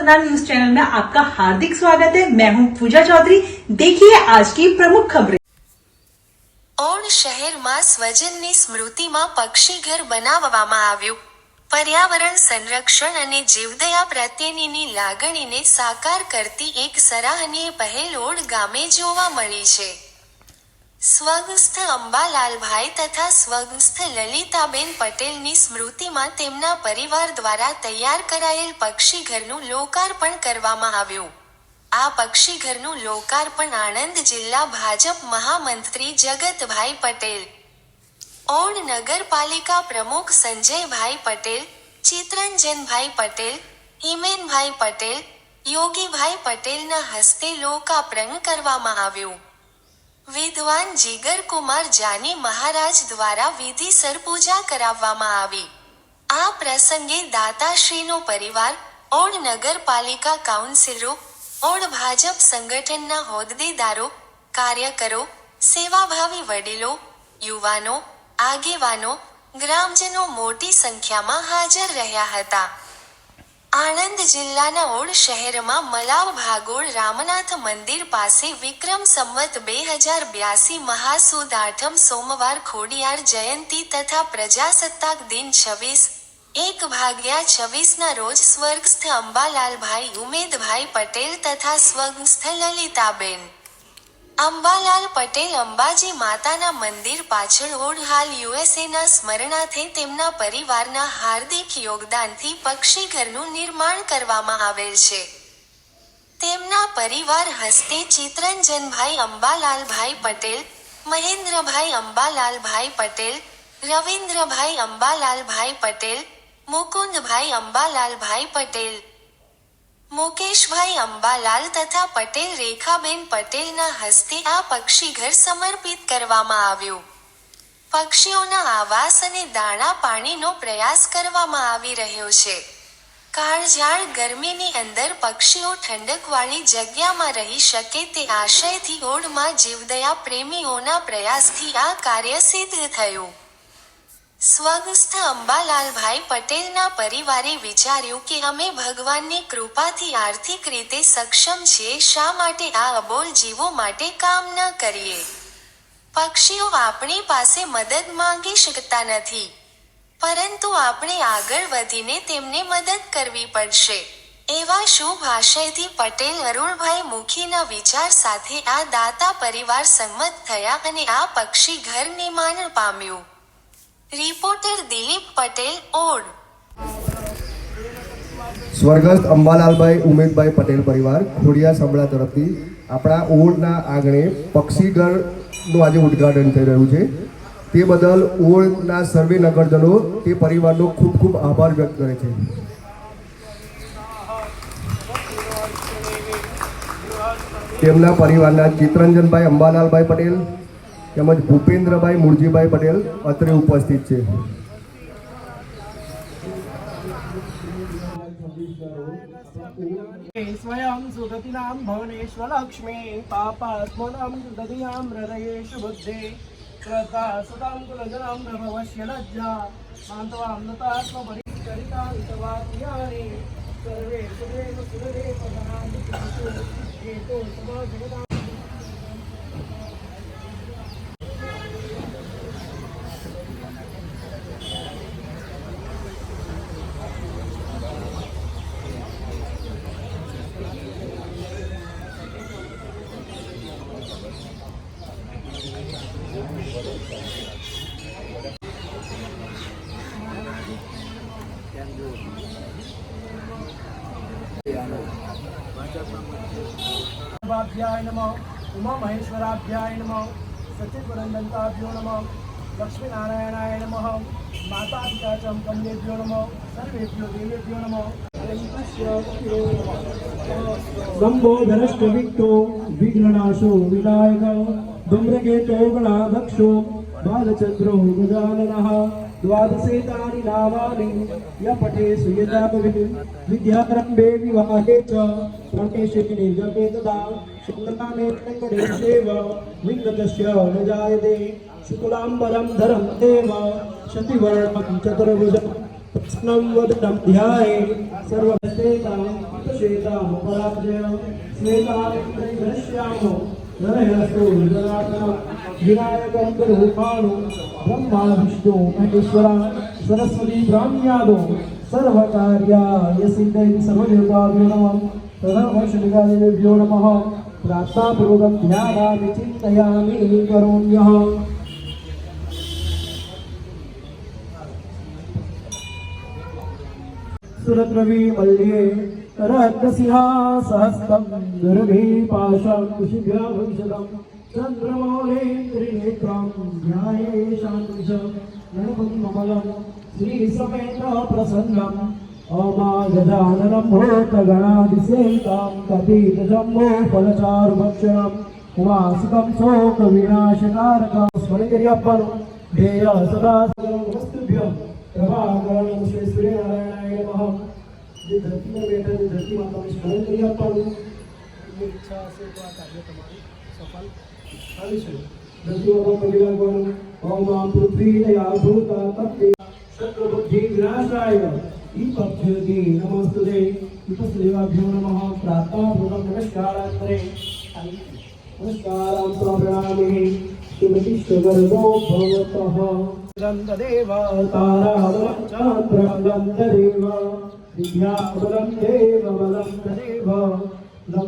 Satnam news channel में आपका हार्दिक स्वागत है मैं हूं पूजा चौधरी देखिए आज की प्रमुख खबरें ઓણ શહેરમાં સ્વજનની સ્મૃતિમાં પક્ષીઘર બનાવવામાં આવ્યું પર્યાવરણ સંરક્ષણ અને જીવદયા પ્રત્યેની લાગણીને સાકાર કરતી એક સરાહનીય પહેલ ઓડ ગામે જોવા મળી છે સ્વગસ્થ અંબાલાલભાઈ તથા સ્વગસ્થ લલિતાબેન પટેલની સ્મૃતિમાં તેમના પરિવાર દ્વારા તૈયાર કરાયેલ પક્ષીઘરનું લોકાર્પણ કરવામાં આવ્યું. આ પક્ષીઘરનું લોકાર્પણ આણંદ જિલ્લા ભાજપ મહામંત્રી જગતભાઈ પટેલ, ઓણ નગરપાલિકા પ્રમુખ સંજયભાઈ પટેલ, ચિત્રંજનભાઈ પટેલ, હિમેનભાઈ પટેલ, યોગીભાઈ પટેલના હસ્તે લોકાર્પણ કરવામાં આવ્યું. વિદ્વાન જીગરકુમાર જાની મહારાજ દ્વારા વિધિસર પૂજા કરાવવામાં આવી. આ પ્રસંગે દાતાશ્રીનો પરિવાર ઓડ નગરપાલિકા કાઉન્સિલરો ઓડ ભાજપ સંગઠનના હોદ્દેદારો, કાર્યકરો, સેવાભાવી વડીલો, યુવાનો, આગેવાનો, ગ્રામજનો મોટી સંખ્યામાં હાજર રહ્યા હતા. આણંદ જિલ્લાના ઓડ શહેરમાં મલાવ ભાગોળ રામનાથ મંદિર પાસે વિક્રમ સંવત બે હજાર બ્યાસી મહાસુદ આઠમ સોમવાર ખોડિયાર જયંતી તથા પ્રજાસત્તાક દિન છવ્વીસ, એક ભાગ્યા છવ્વીસના રોજ સ્વર્ગસ્થ અંબાલાલભાઈ, ઉમેદભાઈ પટેલ તથા સ્વર્ગસ્થ લલિતાબેન. અંબાલાલ પટેલ અંબાજી માતાના મંદિર પાછળ ઓડ હાલ યુએસએના સ્મરણાર્થે તેમના પરિવારના હાર્દિક યોગદાનથી પક્ષીઘરનું નિર્માણ કરવામાં આવેલ છે. તેમના પરિવાર હસ્તે ચિત્રંજનભાઈ અંબાલાલભાઈ પટેલ, મહેન્દ્રભાઈ અંબાલાલભાઈ પટેલ, રવિન્દ્રભાઈ અંબાલાલભાઈ પટેલ, મુકુંદભાઈ અંબાલાલભાઈ પટેલ મુકેશભાઈ અંબાલાલ તથા પટેલ રેખાબેન પટેલના હસ્તે આ પક્ષીઘર સમર્પિત કરવામાં આવ્યું. પક્ષીઓના આવાસ અને દાણા પાણીનો પ્રયાસ કરવામાં આવી રહ્યો છે. કાળઝાળ ગરમીની અંદર પક્ષીઓ ઠંડકવાળી જગ્યામાં રહી શકે તે આશયથી ઓડમાં જીવદયા પ્રેમીઓના પ્રયાસથી આ કાર્ય સિદ્ધ થયું. સ્વગસ્થ અંબાલાલભાઈ પટેલના પરિવારે વિચાર્યું કે અમે ભગવાનની કૃપાથી આર્થિક રીતે સક્ષમ છીએ, શા માટે આ અબોલ જીવો માટે કામ ન કરીએ? પક્ષીઓ આપણી પાસે મદદ માંગી શકતા નથી, પરંતુ આપણે આગળ વધીને તેમને મદદ કરવી પડશે. એવા શુભ આશયથી પટેલ અરુણભાઈ મુખીના વિચાર સાથે આ દાતા પરિવાર સંમત થયા અને આ પક્ષી ઘર નિર્માણ પામ્યું. રિપોર્ટર દિલીપ પટેલ ઓડ સ્વર્ગસ્થ અંબાલાલભાઈ, ઉમેદભાઈ પટેલ પરિવાર ખોડિયા સંભળા તરફથી આપણા ઓળના આંગણે પક્ષીઘરનું આજે ઉદ્ઘાટન થઈ રહ્યું છે. તે બદલ ઓળના સર્વે નગરજનો તે પરિવારનો ખૂબ ખૂબ આભાર વ્યક્ત કરે છે. તેમના પરિવારના ચિત્રંજનભાઈ અંબાલાલભાઈ પટેલ તેમજ ભૂપેન્દ્રભાઈ મૂળજીભાઈ પટેલ અત્રે ઉપસ્થિત છે स्वयं सुगतिनां भुवनेश्वरलक्ष्मी पापात्मनां दधियां हृदयेषु बुद्धे श्रद्धा सुतां कुलजनां प्रभवस्य लज्जा शान्तवां नतात्मपरिष्करिता वितवाक्यानि सर्वे सुदेव सुरवे पदनां શંભાભ્યાય નમઃ, ઉમા મહેશ્વરાભ્યાય નમઃ સચિદવરંદંતાભ્યો નમઃ, લક્ષ્મીનારાયણાય નમઃ માતા પિતા ચમકમદેભ્યો નમઃ, સર્વેભ્યો દેવેભ્યો નમઃ. સંબોધરસ્ત વિક્તો વિઘ્નનાશો વિનાયક ધૂમ્રકેતો ગણાધક્ષો બાલચંદ્રો ગજાનનઃ. द्वादशे तानि नामानि य पठे सुयजापविन् विद्यारम्भे विवाहे च प्रकेशे निर्गमे तदा शुक्लामेव गणेशेव विङ्गतस्य न जायते शुक्लाम्बरं धरं देव शतिवर्णं चतुर्भुजं प्रश्नं वदनं ध्याये सर्वभेतां श्वेतामुपराजय श्वेतां दृश्यामो नरहसो विराटनं विनायकं गुरुपाणु બ્રહ્મા વિષ્ણુ મહેશ્વર સરસ્વતી બ્રાહ્મ્યાદો સર્વ કાર્યાય સિદ્ધૈ સર્વદેવતાભ્યો નમઃ તદર્વશનિકાદેવેભ્યો નમઃ પ્રાર્થનાપૂર્વકં ધ્યાનામિ ચિંતયામિ કરોમ્યઃ સુરત રવિ મલ્યે રત્નસિંહા સહસ્તમ દુર્ભી પાશમ કુશિભ્યા ભવિષ્યતમ चन्द्रमौलेन्द्रिनेत्रं ध्याये शान्तिशं नरपद्ममलं श्रीसमेतप्रसन्नम् अमागजाननं भूतगणादिसेवितां कपीतजम्बो फलचारुभक्षणम् उमासुकं शोकविनाशकारकं स्मरणगिर्यप्पनु ध्येय सदा वस्तुभ्यं પ્રભાકરણ શ્રી સૂર્યનારાયણાય નમઃ જે ધરતીમાં બેઠા છે ધરતી માતાને સ્મરણ કરી આપવાનું આપની ઈચ્છા હશે તો આ કાર્ય તમારું સફળ થવીશું દસમો પરિવાર પણ ઓમ માં પૃથ્વી આભૂતા તત્વે શત્રુ બુદ્ધિ વિનાશાય ઈપભ્યોગી નમસ્તે ઉપસ્તદેવાભ્યો નમઃ પ્રાર્થના પૂર્વક નમસ્કારાંતરે નમસ્કારાં પ્રણામિ શ્રીમતી સ્વગર્ભો ભવતઃ ગંધદેવ તારા ચાંદ્ર ગંધદેવ વિદ્યા દેવ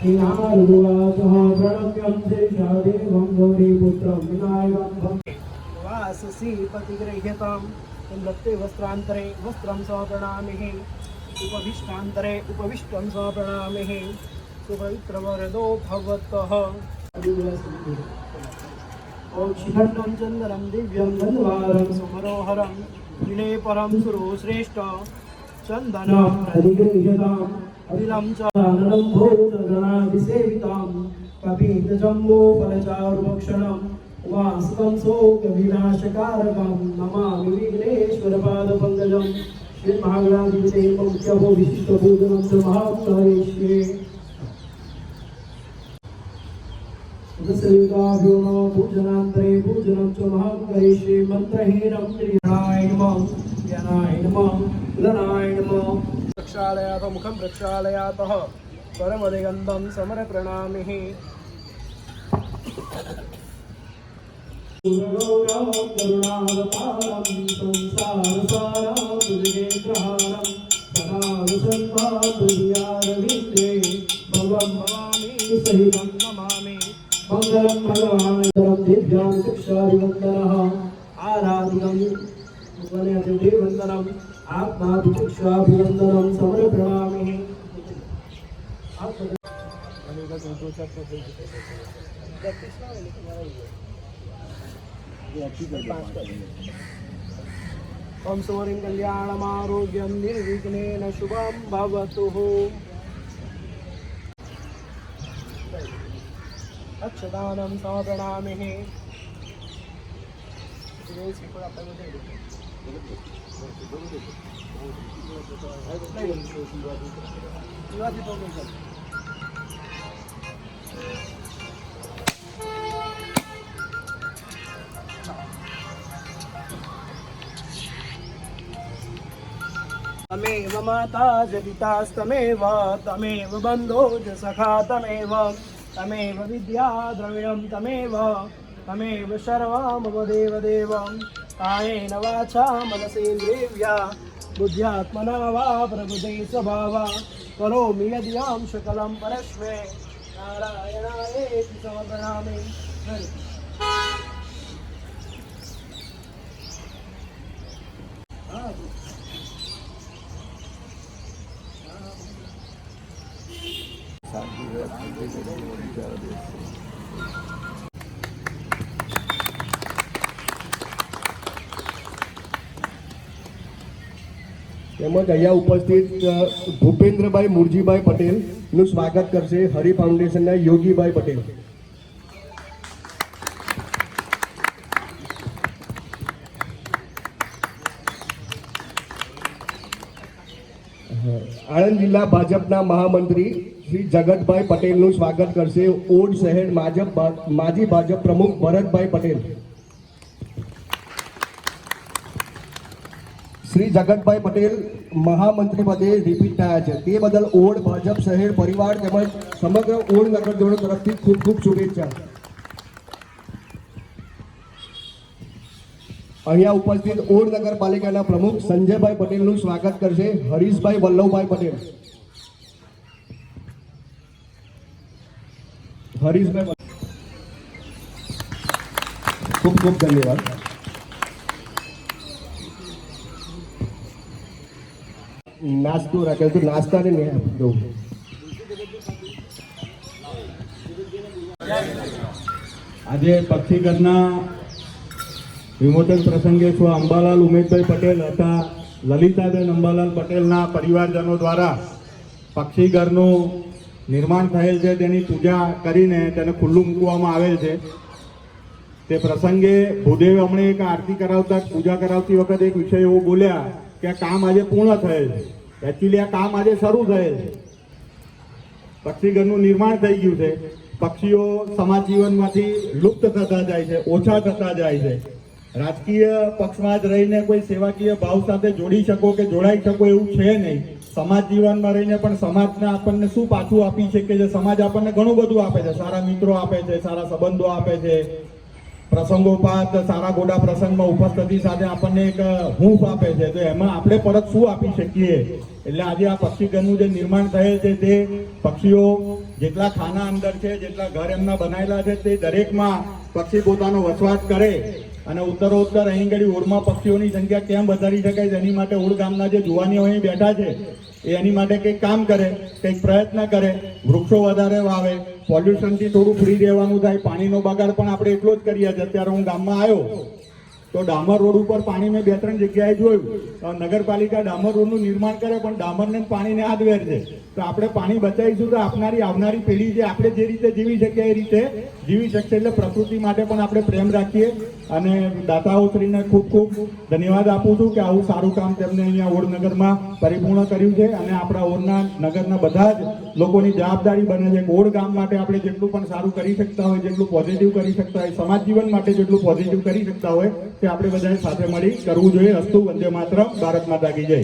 श्रीनारदुवाचः प्रणम्यं देशादेवं गौरीपुत्रं विनायकं भक्ति वाससि पतिगृह्यतां दत्ते वस्त्रान्तरे वस्त्रं समर्पणामिः उपविष्टान्तरे उपविष्टं समर्पणामिः सुपवित्रवरदो भवतः ॐ शिखण्डं चन्दनं दिव्यं गन्धवारं सुमनोहरं दिने परं सुरोश्रेष्ठ चन्दनम् अधिगृह्यताम् अनिलं च आननं भूतगणाभिसेवितां कपीतजम्बो फलचारुभक्षणम् वासकं शोकविनाशकारकं नमामि विघ्नेश्वरपादपङ्कजं श्रीमहागणाधिपते मुख्यभो विशिष्टपूजनं च महात्महेष्ये दशयुगाभ्यो नमः पूजनान्तरे पूजनं च महं करिष्ये मन्त्रहीनं क्रियाय नमः ज्ञानाय नमः लनाय नमः प्रक्षालयातः मुखं प्रक्षालयातः परमदिगन्तं समरप्रणामिः करुणावतारं संसारसारं दुर्गेन्द्रहारं सदा वसन्मातुर्यारविन्द्रे भवं भवामि सहितं नमामि मङ्गलं भगवानन्तरं दिव्यां चक्षादिवन्दनः वंदनम आत्माभिचक्षाभिवंदनम समर प्रणामि ओम सौरीं कल्याणमारोग्यं निर्विघ्नेन शुभं भवतु। अक्षदानं समप्रणामिः તમેવ માતા જ પિતાસ્તમેવ તમેવ બંધો જ સખા તમેવ તમેવ વિદ્યા દ્રવિણમ તમેવ તમેવ સર્વમ દેવ દેવમ कायेन वाचा मनसेन्द्रिया बुद्ध्यात्मना वा प्रबुधै स्वभावा, करोमि यदि यां शकलं परस्मे नारायणायेति समर्पणामि Thank you. તેમજ અહીંયા ઉપસ્થિત ભૂપેન્દ્રભાઈ મુરજીભાઈ પટેલનું સ્વાગત કરશે હરિ ફાઉન્ડેશનના યોગીભાઈ પટેલ. આણંદ જિલ્લા ભાજપના મહામંત્રી શ્રી જગતભાઈ પટેલનું સ્વાગત કરશે ઓડ શહેર માજી ભાજપ પ્રમુખ ભરતભાઈ પટેલ. શ્રી જગતભાઈ પટેલ મહામંત્રી પદે રિપીટ થયા છે. તે બદલ ઓડ ભાજપ શહેર પરિવાર તેમજ સમગ્ર ઓડ નગરજનો તરફથી ખૂબ ખૂબ શુભેચ્છા. અહીંયા ઉપસ્થિત ઓડ નગરપાલિકાના પ્રમુખ સંજયભાઈ પટેલનું સ્વાગત કરશે હરીશભાઈ વલ્લભભાઈ પટેલ. હરીશભાઈ ખૂબ ખૂબ ધન્યવાદ. નાસ્તો રાખેલ તો નાસ્તા ને દઉં આજે પક્ષીગઢના વિમોચન પ્રસંગે છો. અંબાલાલ ઉમેશભાઈ પટેલ હતા. લલિતાબેન અંબાલાલ પટેલના પરિવારજનો દ્વારા પક્ષીઘરનું નિર્માણ થયેલ છે. તેની પૂજા કરીને તેને ખુલ્લું મૂકવામાં આવેલ છે. તે પ્રસંગે ભૂદેવ હમણે એક આરતી કરાવતા, પૂજા કરાવતી વખતે એક વિષય એવો બોલ્યા કે આ કામ આજે પૂર્ણ થયેલ છે. એકચ્યુઅલી આ કામ આજે શરૂ થયેલ છે. પક્ષીઘરનું નિર્માણ થઈ ગયું છે. પક્ષીઓ સમાજ જીવનમાંથી લુપ્ત થતા જાય છે, ઓછા થતા જાય છે. રાજકીય પક્ષમાં જ રહીને કોઈ સેવાકીય ભાવ સાથે જોડી શકો કે જોડાઈ શકો એવું છે નહીં. સમાજ જીવનમાં રહીને પણ સમાજને આપણને શું પાછું આપી છે? કે જે સમાજ આપણને ઘણું બધું આપે છે. સારા મિત્રો આપે છે, સારા સંબંધો આપે છે. પ્રસંગોપાત સારા ગોડા પ્રસંગમાં ઉપસ્થિતિ સાથે આપણને એક હૂંફ આપે છે. તો એમાં આપણે પરત શું આપી શકીએ? એટલે આજે આ પક્ષીઘરનું જે નિર્માણ થયેલ છે તે પક્ષીઓ જેટલા ખાના અંદર છે, જેટલા ઘર એમના બનાવેલા છે, તે દરેકમાં પક્ષી પોતાનો વસવાટ કરે અને ઉત્તરોત્તર અહીં ઘડી ઓળમાં પક્ષીઓની સંખ્યા કેમ વધારી શકાય તેની માટે ઓળ ગામના જે જુવાનીઓ અહીં બેઠા છે એની માટે કંઈક કામ કરે, કંઈક પ્રયત્ન કરે, વૃક્ષો વધારે વાવે, પોલ્યુશનથી થોડું ફ્રી રહેવાનું થાય, પાણીનો બગાડ પણ આપણે એટલો જ કરીએ છીએ. અત્યારે હું ગામમાં આવ્યો, તો ડામર રોડ ઉપર પાણી મેં બે ત્રણ જગ્યાએ જોયું. નગરપાલિકા ડામર રોડનું નિર્માણ કરે, પણ ડામરને પાણીને હાથ વેર છે. તો આપણે પાણી બચાવીશું તો આપનારી, આવનારી પેઢી જે આપણે જે રીતે જીવી શકીએ એ રીતે જીવી શકશે એટલે પ્રકૃતિ માટે પણ આપણે પ્રેમ રાખીએ. અને દાતાઓશ્રીને ખૂબ ખૂબ ધન્યવાદ આપું છું કે આવું સારું કામ તેમને અહીંયા ઓડનગરમાં પરિપૂર્ણ કર્યું છે અને આપણા ઓડના નગરના બધા જ લોકોની જવાબદારી બને છે ઓડ ગામ માટે આપણે જેટલું પણ સારું કરી શકતા હોય, જેટલું પોઝિટિવ કરી શકતા હોય, સમાજ જીવન માટે જેટલું પોઝિટિવ કરી શકતા હોય તે આપણે બધાએ સાથે મળી કરવું જોઈએ. હસ્તુ વંદે માત્ર ભારત માતા કી જય.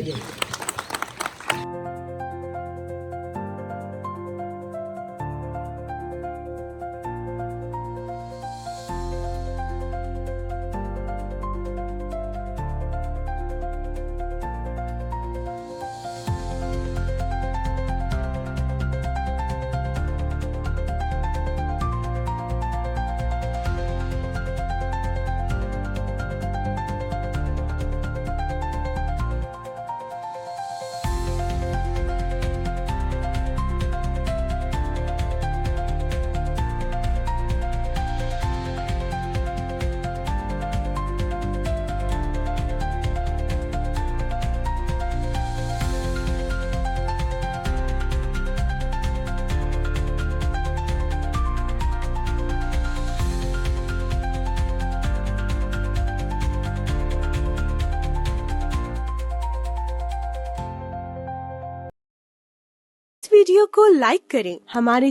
को लाइक करें हमारे